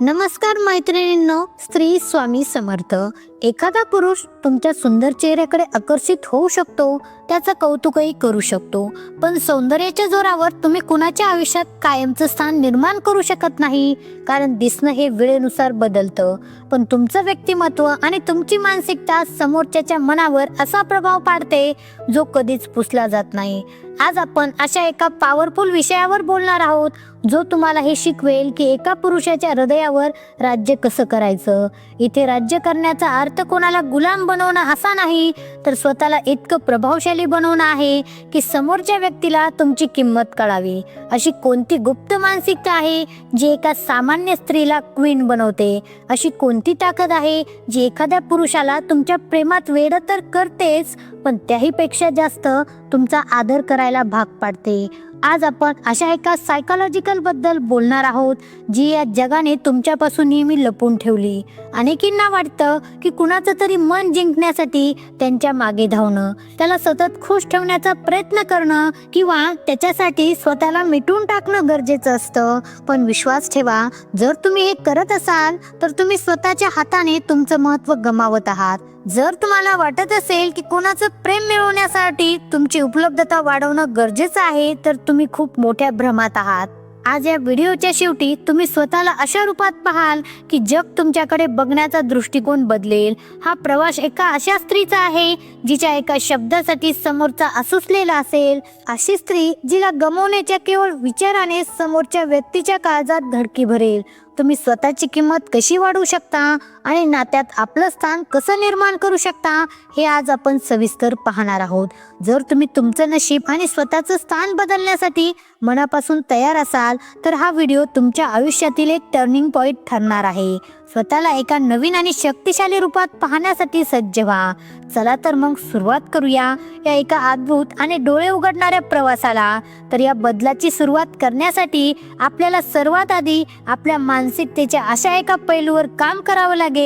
नमस्कार मैत्रिणींनो स्त्री स्वामी समर्थ. एखादा पुरुष तुमच्या सुंदर चेहऱ्याकडे आकर्षित होऊ शकतो त्याचं कौतुकही करू शकतो. पण सौंदर्याच्या जोरावर तुम्ही कुणाच्या आयुष्यात कायमचं स्थान निर्माण करू शकत नाही कारण दिसणं हे वेळेनुसार बदलतं. पण तुमचं व्यक्तिमत्व आणि तुमची मानसिकता समोरच्याच्या मनावर असा प्रभाव पाडते जो कधीच पुसला जात नाही. आज आपण अशा एका पॉवरफुल विषयावर बोलणार आहोत जो तुम्हाला हे शिकवेल की एका पुरुषाच्या हृदयावर राज्य कसं करायचं? इथे राज्य करण्याचा अर्थ कोणाला गुलाम बनवणं असा नाही तर स्वतःला इतकं प्रभावशाली बनवणं आहे की समोरच्या व्यक्तीला तुमची किंमत कळावी. अशी कोणती गुप्त मानसिकता आहे जी एका सामान्य स्त्रीला क्वीन बनवते? अशी कोणती ताकद आहे जी एखाद्या पुरुषाला तुमच्या प्रेमात वेड तर करतेच पण त्याहीपेक्षा जास्त तुमचा आदर करायला भाग पाडते. आज आपण अशा एका सायकोलॉजिकलबद्दल बोलणार आहोत जी या जगाने तुमच्यापासून नेहमी लपून ठेवली. अनेकींना वाटतं की कुणाचं तरी मन जिंकण्यासाठी त्यांच्या मागे धावणं त्याला सतत खुश ठेवण्याचा प्रयत्न करणं किंवा त्याच्यासाठी स्वतःला मिटून टाकणं गरजेचं असतं. पण विश्वास ठेवा जर तुम्ही हे करत असाल तर तुम्ही स्वतःच्या हाताने तुमचं महत्त्व गमावत आहात. जर तुम्हाला वाटत असेल की कोणाचं प्रेम मिळवण्यासाठी तुमची उपलब्धता वाढवणं गरजेचं आहे तर तुम्ही खूप मोठ्या भ्रमात आहात. आज या व्हिडिओच्या शेवटी तुम्ही स्वतःला अशा रूपात पाहाल की जग तुमच्याकडे बघण्याचा दृष्टिकोन बदलेल. हा प्रवास एका अशा स्त्रीचा आहे जिच्या एका शब्दासाठी समोरचा असुसलेला असेल. अशी स्त्री जिला गमवण्याच्या केवळ विचाराने समोरच्या व्यक्तीच्या काळजात धडकी भरेल. तुम्ही स्वतःची किंमत कशी वाढवू शकता? आणि नात्यात आपलं स्थान कसं निर्माण करू शकता हे आज आपण सविस्तर पाहणार आहोत. जर तुम्ही तुमचं नशीब आणि स्वतःचं स्थान बदलण्यासाठी मनापासून तयार असाल तर हा व्हिडिओ तुमच्या आयुष्यातील एक टर्निंग पॉईंट ठरणार आहे. स्वतःला एका नवीन आणि शक्तिशाली रूपात पाहण्यासाठी सज्ज व्हा. चला तर मग सुरुवात करूया. या एका अद्भुत आणि डोळे उघडणाऱ्या प्रवासाला. तर या बदलाची सुरुवात करण्यासाठी आपल्याला सर्वात आधी आपल्या मानसिकतेच्या अशा एका पैलूवर काम करावं लागेल.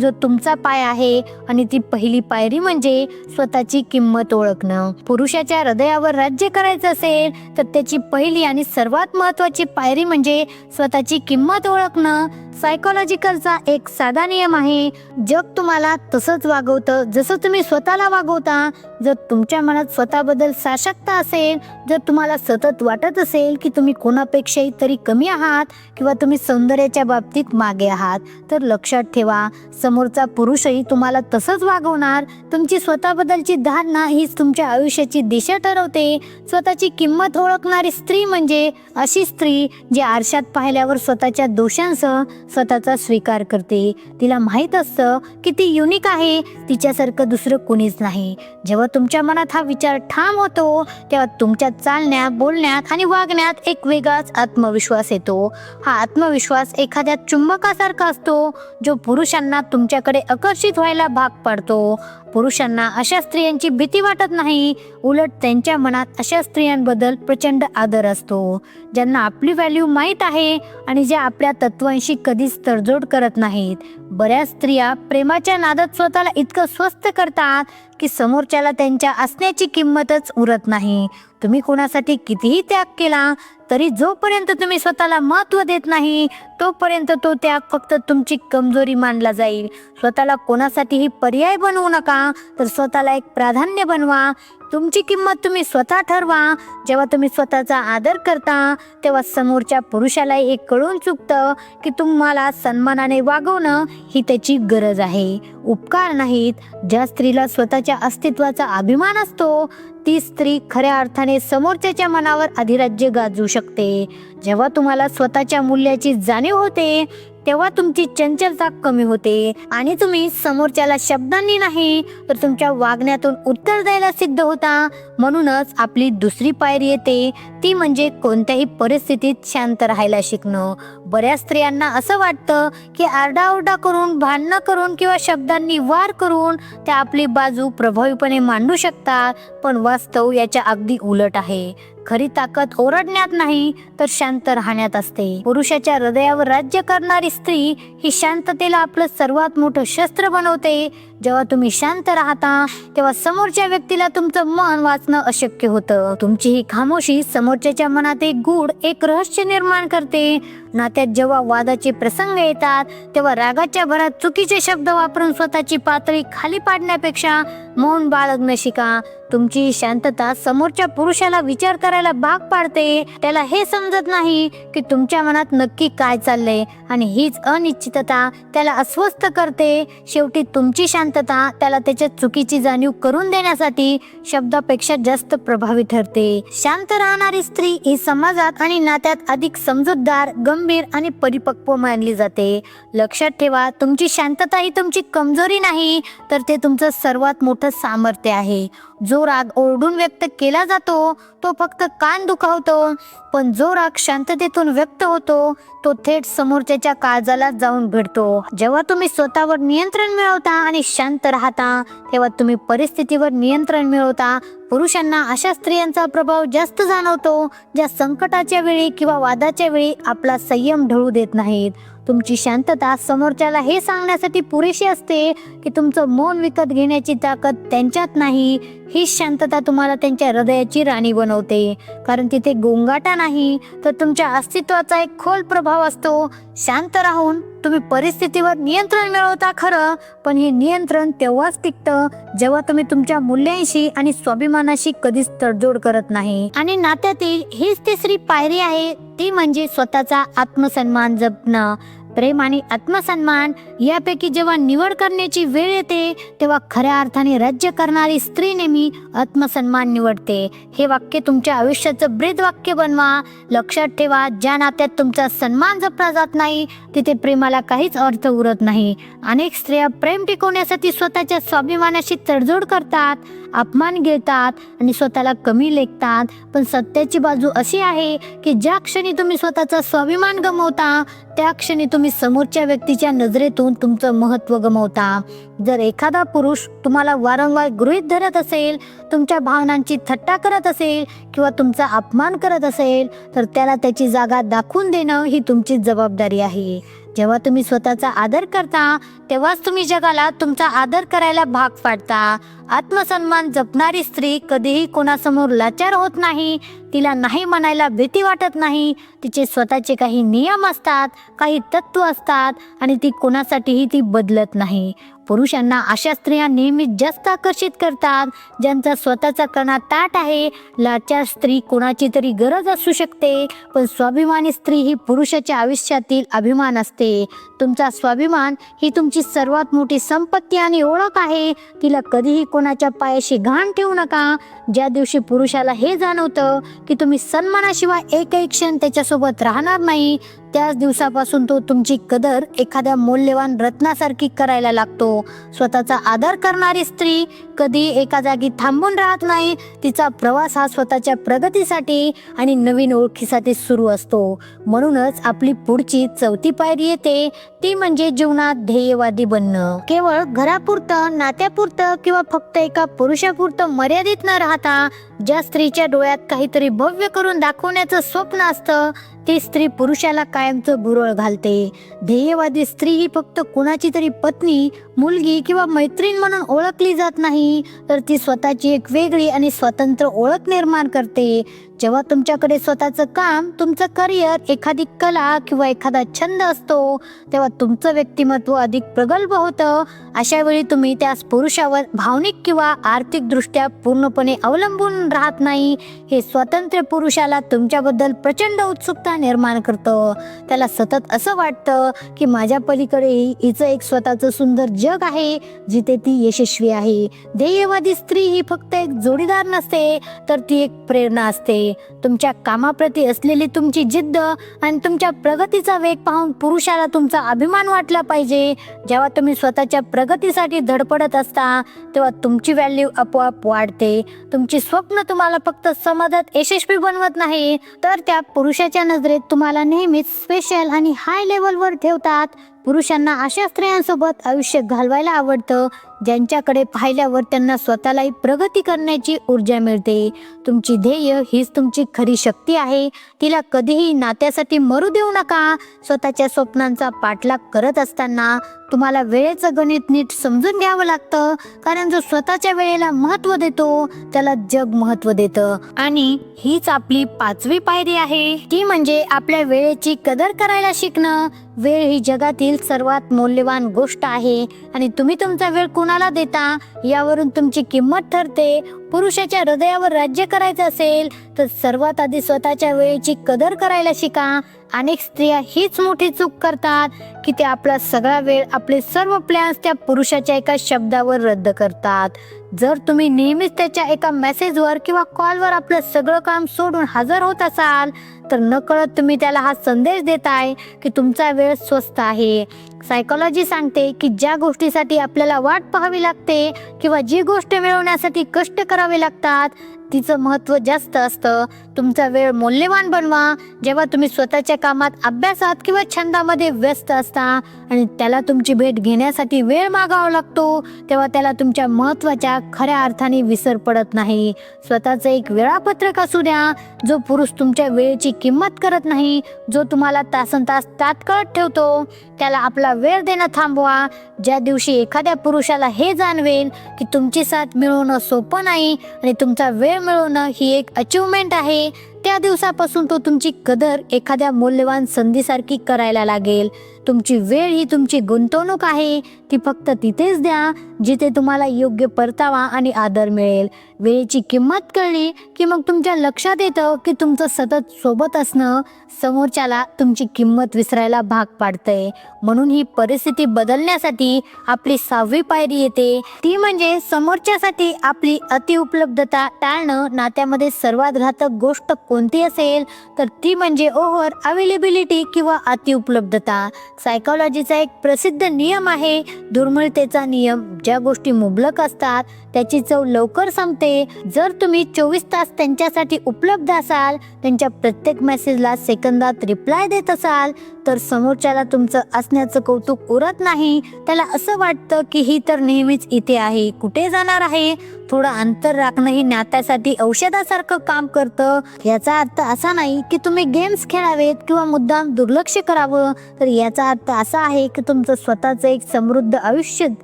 जो तुमचा पाय आहे आणि ती पहिली पायरी म्हणजे स्वतःची किंमत ओळखणं. पुरुषाच्या हृदयावर राज्य करायचं असेल तर त्याची पहिली आणि सर्वात महत्वाची पायरी म्हणजे स्वतःची किंमत ओळखणं. सायकोलॉजिकलचा एक साधा नियम आहे. जग तुम्हाला तसंच वागवतं. जसं तुम्ही स्वतःला वागवता जर तुमच्या मनात स्वतःबद्दल साशक्ता असेल जर तुम्हाला सतत वाटत असेल की तुम्ही कोणापेक्षाही तरी कमी आहात किंवा तुम्ही सौंदर्याच्या बाबतीत मागे आहात तर लक्षात ठेवा समोरचा पुरुषही तुम्हाला तसंच वागवणार. तुमची स्वतःबद्दलची धारणा हीच तुमच्या आयुष्याची दिशा ठरवते. स्वतःची किंमत ओळखणारी स्त्री म्हणजे अशी स्त्री जी आरशात पाहिल्यावर स्वतःच्या दोषांसह स्वतःचा स्वीकार करते. तिला माहीत असतं की ती युनिक आहे. तिच्यासारखं दुसरं कोणीच नाही. जेव्हा तुमच्या मनात हा विचार ठाम होतो तेव्हा तुमच्या चालण्यात बोलण्यात आणि वागण्यात एक वेगळाच आत्मविश्वास येतो. हा आत्मविश्वास एखाद्या चुंबकासारखा असतो जो पुरुषांना तुमच्याकडे आकर्षित व्हायला भाग पाडतो. पुरुषांना अशा स्त्रियांची भीती वाटत नाही. उलट त्यांच्या मनात अशा स्त्रियांबद्दल प्रचंड आदर असतो. ज्यांना आपली व्हॅल्यू माहीत आहे आणि ज्या आपल्या तत्वांशी कधीच तडजोड करत नाहीत. बऱ्याच स्त्रिया प्रेमाच्या नादात स्वतःला इतकं स्वस्त करतात की समोरच्याला त्यांच्या असण्याची किंमतच उरत नाही. तुम्ही कोणासाठी कितीही त्याग केला तरी जोपर्यंत तुम्ही स्वतःला महत्त्व देत नाही तोपर्यंत तो त्या फक्त तुमची कमजोरी मानला जाईल. स्वतःला कोणासाठीही पर्याय बनवू नका तर स्वतःला एक प्राधान्य बनवा. तुमची किंमत तुम्ही स्वतः ठरवा. जेव्हा तुम्ही स्वतःचा आदर करता तेव्हा समोरच्या पुरुषालाही एक कळून चुकतं की तुम्हाला सन्मानाने वागवणं ही त्याची गरज आहे. उपकार नाहीत. ज्या स्त्रीला स्वतःच्या अस्तित्वाचा अभिमान असतो ती स्त्री खऱ्या अर्थाने समोरच्याच्या मनावर अधिराज्य गाजवू शकते. जेव्हा तुम्हाला स्वतःच्या मूल्याची जाणीव होते तेव्हा तुमची चंचलता कमी होते आणि तुम्ही समोरच्याला शब्दांनी नाही तर तुमच्या वागण्यातून उत्तर द्यायला सिद्ध होता. म्हणूनच आपली दुसरी पायरी येते ती म्हणजे कोणत्याही परिस्थितीत शांत राहायला शिकणं. बऱ्याच स्त्रियांना असं वाटतं की आरडाओरडा करून भांडणं करून किंवा शब्दांनी वार करून त्या आपली बाजू प्रभावीपणे मांडू शकतात पण वास्तव याच्या अगदी उलट आहे. खरी ताकद ओरडण्यात नाही तर शांत राहण्यात असते. पुरुषाच्या हृदयावर राज्य करणारी स्त्री ही शांततेला आपलं सर्वात मोठं शस्त्र बनवते. जेव्हा तुम्ही शांत राहता तेव्हा समोरच्या व्यक्तीला तुमचं मन वाचणं अशक्य होतं. तुमची ही खामोशी समोरच्याच्या मनात एक गूढ एक रहस्य निर्माण करते. नात्यात जेव्हा वादाचे प्रसंग येतात तेव्हा रागाच्या भरात चुकीचे शब्द वापरून स्वतःची पातळी खाली पाडण्यापेक्षा मौन बाळगणं शिका. तुमची ही शांतता समोरच्या पुरुषाला विचार करायला भाग पाडते. त्याला हे समजत नाही की तुमच्या मनात नक्की काय चाललंय आणि हीच अनिश्चितता त्याला अस्वस्थ करते. शेवटी तुमची शांत शांतता त्याला त्याच्या चुकीची जाणीव करून देण्यासाठी शब्दापेक्षा जास्त प्रभावी ठरते. शांत राहणारी स्त्री ही समाजात आणि नात्यात अधिक समजूतदार गंभीर आणि परिपक्व मानली जाते. लक्षात ठेवा तुमची शांतता ही तुमची कमजोरी नाही तर ते तुमचं सर्वात मोठं सामर्थ्य आहे. जो राग ओरडून व्यक्त केला जातो तो फक्त कान दुखावतो. पण जो राग शांततेतून व्यक्त होतो तो थेट समोरच्याच्या काळजाला जाऊन भिडतो. जेव्हा तुम्ही स्वतःवर नियंत्रण मिळवता आणि शांत राहता तेव्हा तुम्ही परिस्थितीवर नियंत्रण मिळवता. पुरुषांना अशा स्त्रियांचा प्रभाव जास्त जाणवतो ज्या संकटाच्या वेळी किंवा वादाच्या वेळी आपला संयम ढळू देत नाहीत. तुमची शांतता समोरच्याला हे सांगण्यासाठी पुरेशी असते की तुमचं मौन विकत घेण्याची ताकद त्यांच्यात नाही. हीच शांतता तुम्हाला त्यांच्या हृदयाची राणी बनवते. कारण तिथे गोंगाटा नाही तर तुमच्या अस्तित्वाचा एक खोल प्रभाव असतो. शांत राहून तुम्ही परिस्थितीवर नियंत्रण मिळवता खरं पण हे नियंत्रण तेव्हाच टिकतं जेव्हा तुम्ही तुमच्या मूल्यांशी आणि स्वाभिमानाशी कधीच तडजोड करत नाही. आणि नात्यातील हीच तिसरी पायरी आहे ती म्हणजे स्वतःचा आत्मसन्मान जपणं. प्रेम आणि आत्मसन्मान यापैकी जेव्हा निवड करण्याची वेळ येते तेव्हा खऱ्या अर्थाने राज्य करणारी स्त्री नेहमी आत्मसन्मान निवडते. हे वाक्य तुमच्या आयुष्याचं ब्रीद वाक्य बनवा. लक्षात ठेवा ज्या नात्यात तुमचा सन्मान जपला जात नाही तिथे प्रेमाला काहीच अर्थ उरत नाही. अनेक स्त्रिया प्रेम टिकवण्यासाठी स्वतःच्या स्वाभिमानाशी तडजोड करतात अपमान घेतात आणि स्वतःला कमी लेखतात. पण सत्याची बाजू अशी आहे की ज्या क्षणी तुम्ही स्वतःचा स्वाभिमान गमवता त्या क्षणी तुम्ही समोरच्या व्यक्तीच्या नजरेतून तुमचं महत्त्व गमवता. जर एखादा पुरुष तुम्हाला वारंवार गृहीत धरत असेल तुमच्या भावनांची थट्टा करत असेल किंवा तुमचा अपमान करत असेल तर त्याला त्याची जागा दाखवून देणं ही तुमची जबाबदारी आहे. जेव्हा तुम्ही स्वतःचा आदर करता तेव्हाच तुम्ही जगाला तुमचा आदर करायला भाग पाडता. आत्मसन्मान जपणारी स्त्री कधीही कोणासमोर लाचार होत नाही तिला नाही म्हणायला भीती वाटत नाही. तिचे स्वतःचे काही नियम असतात काही तत्व असतात आणि ती कोणासाठीही ती बदलत नाही. पुरुषांना अशा स्त्रिया नेहमीच जास्त आकर्षित करतात ज्यांचा स्वतःचा कणा ताट आहे. लाचार स्त्री कोणाची तरी गरज असू शकते पण स्वाभिमानी स्त्री ही पुरुषाच्या आयुष्यातील अभिमान असते. तुमचा स्वाभिमान ही तुमची सर्वात मोठी संपत्ती आणि ओळख आहे. तिला कधीही कोणाच्या पायाशी घाण ठेवू नका. ज्या दिवशी पुरुषाला हे जाणवतं की तुम्ही सन्मानाशिवाय एकही क्षण त्याच्यासोबत राहणार नाही त्याच दिवसापासून तो तुमची कदर एखाद्या मौल्यवान रत्नासारखी करायला लागतो. स्वतःचा आदर करणारी स्त्री कधी एका जागी थांबून राहत नाही तिचा प्रवास हा स्वतःच्या प्रगतीसाठी आणि नवीन ओळखीसाठी सुरू असतो. म्हणूनच आपली पुढची चौथी पायरी येते ती म्हणजे जीवनात ध्येयवादी बनणं. केवळ घरापुरतं नात्यापुरतं किंवा फक्त एका पुरुषापुरतं मर्यादित न राहता ज्या स्त्रीच्या डोळ्यात काहीतरी भव्य करून दाखवण्याचं स्वप्न असतं ती स्त्री पुरुषाला कायमचं भुरळ घालते. ध्येयवादी स्त्री ही फक्त कुणाची तरी पत्नी मुलगी किंवा मैत्रीण म्हणून ओळखली जात नाही तर ती स्वतःची एक वेगळी आणि स्वतंत्र ओळख निर्माण करते. जेव्हा तुमच्याकडे स्वतःचं काम तुमचं करिअर एखादी कला किंवा एखादा छंद असतो तेव्हा तुमचं व्यक्तिमत्व अधिक प्रगल्भ होतं. अशा वेळी तुम्ही त्या पुरुषावर भावनिक किंवा आर्थिकदृष्ट्या पूर्णपणे अवलंबून राहत नाही. हे स्वतंत्र पुरुषाला तुमच्याबद्दल प्रचंड उत्सुकता निर्माण करतं. त्याला सतत असं वाटतं की माझ्या पलीकडे हिचं एक स्वतःचं सुंदर जग आहे जिथे ती यशस्वी आहे. ध्येयवादी स्त्री ही फक्त एक जोडीदार नसते तर ती एक प्रेरणा असते. तुमच्या कामाप्रती असलेली तुमची जिद्द आणि तुमच्या प्रगतीचा वेग पाहून पुरुषाला तुमचा अभिमान वाटला पाहिजे. जेव्हा तुम्ही स्वतःच्या प्रगतीसाठी धडपडत असता तेव्हा तुमची व्हॅल्यू आपोआप वाढते. तुमची स्वप्न तुम्हाला फक्त समाजात यशस्वी बनवत नाही तर त्या पुरुषाच्या नजरेत तुम्हाला नेहमीच स्पेशल आणि हाय लेवलवर ठेवतात. पुरुषांना अशा स्त्रियांसोबत आयुष्य घालवायला आवडतं. ज्यांच्याकडे पाहिल्यावर त्यांना स्वतःलाही प्रगती करण्याची ऊर्जा मिळते. तुमची ध्येय हीच तुमची खरी शक्ती आहे. तिला कधीही नात्यासाठी मरू देऊ नका. स्वतःच्या स्वप्नांचा पाठलाग करत असताना तुम्हाला वेळेचं गणित नीट समजून घ्यावं लागतं. कारण जो स्वतःच्या वेळेला महत्त्व देतो त्याला जग महत्त्व देतं. आणि हीच आपली पाचवी पायरी आहे. ती म्हणजे आपल्या वेळेची कदर करायला शिकणं. वेळ ही जगातील सर्वात मौल्यवान गोष्ट आहे. आणि तुम्ही तुमचा वेळ कोण कोणाला देता? यावरून तुमची किंमत ठरते. पुरुषाच्या हृदयावर राज्य करायचं असेल तर सर्वात आधी स्वतःच्या वेळेची कदर करायला शिका. अनेक स्त्रिया हीच मोठी चूक करतात की ते आपला सगळा वेळ आपले सर्व प्लॅन्स त्या पुरुषाच्या एका शब्दावर रद्द करतात. जर तुम्ही नेहमीच त्याच्या एका मेसेजवर किंवा कॉलवर आपलं सगळं काम सोडून हजर होत असाल तर नकळत तुम्ही त्याला हा संदेश देताय की तुमचा वेळ स्वस्त आहे. सायकोलॉजी सांगते की ज्या गोष्टीसाठी आपल्याला वाट पाहावी लागते किंवा जी गोष्ट मिळवण्यासाठी कष्ट करावे लागतात तिचं महत्त्व जास्त असतं. तुमचा वेळ मौल्यवान बनवा. जेव्हा तुम्ही स्वतःच्या कामात अभ्यासात किंवा छंदामध्ये व्यस्त असता आणि त्याला तुमची भेट घेण्यासाठी वेळ मागावा लागतो तेव्हा त्याला तुमच्या महत्त्वाच्या खऱ्या अर्थाने विसर पडत नाही. स्वतःचं एक वेळापत्रक असू द्या. जो पुरुष तुमच्या वेळेची किंमत करत नाही जो तुम्हाला तासन तास तात्काळ ठेवतो त्याला आपला वेळ देणं थांबवा. ज्या दिवशी एखाद्या पुरुषाला हे जाणवेल की तुमची साथ मिळवणं सोपं नाही आणि तुमचा वेळ मिळवणं ही एक अचिव्हमेंट आहे. त्या दिवसापासून तो तुमची कदर एखाद्या मौल्यवान संधीसारखी करायला लागेल. तुमची वेळ ही तुमची गुंतवणूक आहे. ती फक्त तिथेच द्या जिथे तुम्हाला योग्य परतावा आणि आदर मिळेल. वेळेची किंमत कळली की मग तुमच्या लक्षात येतं की तुमचं सतत सोबत असणं समोरच्याला तुमची किंमत विसरायला भाग पाडतंय. म्हणून ही परिस्थिती बदलण्यासाठी आपली सहावी पायरी येते. ती म्हणजे समोरच्यासाठी आपली अतिउपलब्धता टाळणं. नात्यामध्ये सर्वात घातक गोष्ट कोणती असेल तर ती म्हणजे ओव्हर अवेलेबिलिटी किंवा अतिउपलब्धता. सायकोलॉजीचा एक प्रसिद्ध नियम आहे. दुर्मिळतेचा नियम. ज्या गोष्टी मुबलक असतात त्याची चव लवकर संपते. जर तुम्ही चोवीस तास त्यांच्यासाठी उपलब्ध असाल त्यांच्या प्रत्येक मेसेजला सेकंदात रिप्लाय देत असाल तर समोरच्याला तुमचं असण्याचं कौतुक उरत नाही. त्याला असं वाटतं की ही तर नेहमीच इथे आहे कुठे जाणार आहे? थोडं अंतर राखणं ही नात्यासाठी औषधासारखं काम करतं. याचा अर्थ असा नाही की तुम्ही गेम्स खेळावेत किंवा मुद्दाम दुर्लक्ष करावं. तर याचा अर्थ असा आहे की तुमचं स्वतःचं एक समृद्ध आयुष्य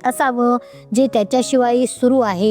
असावं जे त्याच्याशिवाय सुरू आहे.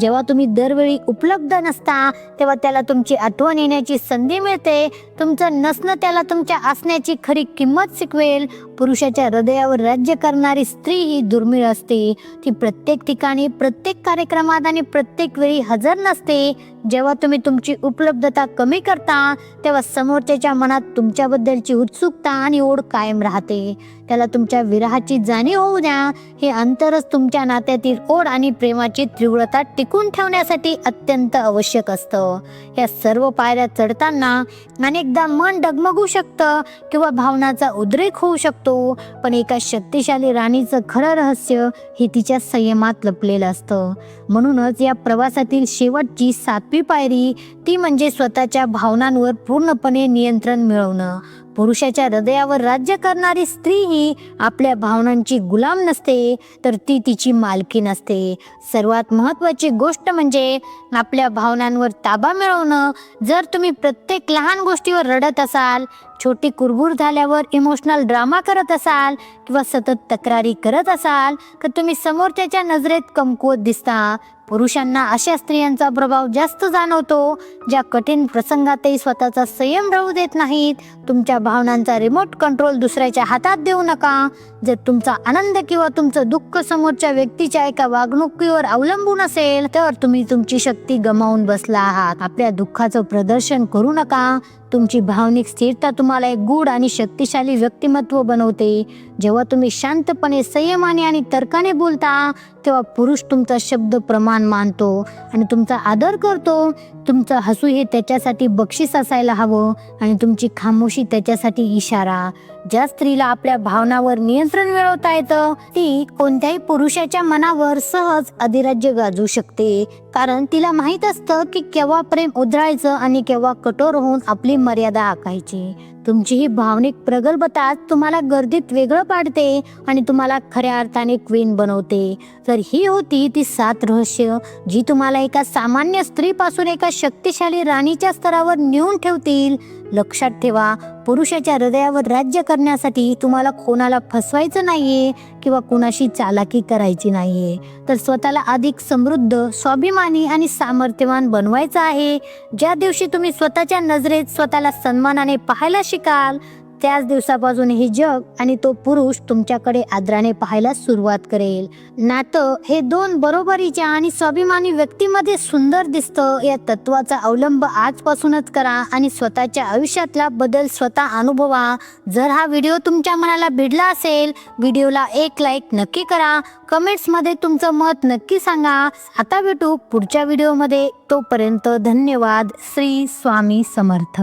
जेव्हा तुम्ही दरवेळी उपलब्ध नसता तेव्हा त्याला तुमची आठवण येण्याची संधी मिळते. तुमचं नसणं त्याला तुमच्या असण्याची खरी किंमत शिकवेल. पुरुषाच्या हृदयावर राज्य करणारी स्त्री ही दुर्मिळ असते. ती प्रत्येक ठिकाणी प्रत्येक कार्यक्रमात आणि प्रत्येक वेळी हजर नसते. जेव्हा तुम्ही तुमची उपलब्धता कमी करता तेव्हा समोरच्याच्या मनात तुमच्याबद्दलची उत्सुकता आणि ओढ कायम राहते. त्याला तुमच्या विराहाची जाणीव होऊ द्या. हे अंतरच तुमच्या नात्यातील ओढ आणि प्रेमाची तीव्र तीव्रता टिकून ठेवण्यासाठी अत्यंत आवश्यक असतं. या सर्व पायऱ्या चढताना अनेकदा मन डगमगू शकतं किंवा भावनाचा उद्रेक होऊ शकतो. पण एका शक्तिशाली राणीचं खरं रहस्य हे तिच्या संयमात लपलेलं असतं. म्हणूनच या प्रवासातील शेवटची सातवी पायरी ती म्हणजे स्वतःच्या भावनांवर पूर्णपणे नियंत्रण मिळवणं. पुरुषाच्या हृदयावर राज्य करणारी स्त्री ही आपल्या भावनांची गुलाम नसते तर ती तिची मालकी नसते. सर्वात महत्त्वाची गोष्ट म्हणजे आपल्या भावनांवर ताबा मिळवणं. जर तुम्ही प्रत्येक लहान गोष्टीवर रडत असाल छोटी कुरबूर झाल्यावर इमोशनल ड्रामा करत असाल किंवा सतत तक्रारी करत असाल तर तुम्ही समोरच्याच्या नजरेत कमकुवत दिसता. पुरुषांना अशा स्त्रियांचा प्रभाव जास्त जाणवतो ज्या कठीण प्रसंगातही स्वतःचा संयम राहू देत नाहीत. तुमच्या भावनांचा रिमोट कंट्रोल दुसऱ्याच्या हातात देऊ नका. जर तुमचा आनंद किंवा तुमचं दुःख समोरच्या व्यक्तीच्या एका वागणुकीवर अवलंबून असेल तर तुम्ही तुमची शक्ती गमावून बसला आहात. आपल्या दुःखाचं प्रदर्शन करू नका. तुमची भावनिक स्थिरता तुम्हाला एक गूढ आणि शक्तिशाली व्यक्तिमत्व बनवते. जेव्हा तुम्ही शांतपणे संयमाने आणि तर्काने बोलता तेव्हा पुरुष तुमचा शब्द प्रमाण मानतो आणि तुमचा आदर करतो. तुमचं हसू हे त्याच्यासाठी बक्षीस असायला हवं आणि तुमची खामोशी त्याच्यासाठी इशारा. ज्या स्त्रीला आपल्या भावनावर नियंत्रण मिळवता येतं ती कोणत्याही पुरुषाच्या मनावर सहज अधिराज्य गाजू शकते. कारण तिला माहीत असतं की केव्हा प्रेम उधळायचं आणि केव्हा कठोर होऊन आपली मर्यादा आखायची. तुमची ही भावनिक प्रगल्भता तुम्हाला गर्दीत वेगळं पाडते आणि तुम्हाला खऱ्या अर्थाने क्वीन बनवते. तर ही होती ती सात रहस्य जी तुम्हाला एका सामान्य स्त्रीपासून एका शक्तिशाली राणीच्या स्तरावर नेऊन ठेवतील. लक्षात ठेवा पुरुषाच्या हृदयावर राज्य करण्यासाठी तुम्हाला कोणाला फसवायचं नाहीये किंवा कुणाशी चालाकी करायची नाहीये. तर स्वतःला अधिक समृद्ध स्वाभिमानी आणि सामर्थ्यवान बनवायचं आहे. ज्या दिवशी तुम्ही स्वतःच्या नजरेत स्वतःला सन्मानाने पाहायला शिकाल त्याच दिवसापासून हे जग आणि तो पुरुष तुमच्याकडे आदराने पाहायला सुरुवात करेल. नातं हे दोन बरोबरीच्या आणि स्वाभिमानी व्यक्तीमध्ये सुंदर दिसतं. या तत्वाचा अवलंब आजपासूनच करा आणि स्वतःच्या आयुष्यातला बदल स्वतः अनुभवा. जर हा व्हिडिओ तुमच्या मनाला भिडला असेल व्हिडिओला एक लाईक नक्की करा. कमेंट्समध्ये तुमचं मत नक्की सांगा. आता भेटू पुढच्या व्हिडिओमध्ये. तोपर्यंत धन्यवाद. श्री स्वामी समर्थ.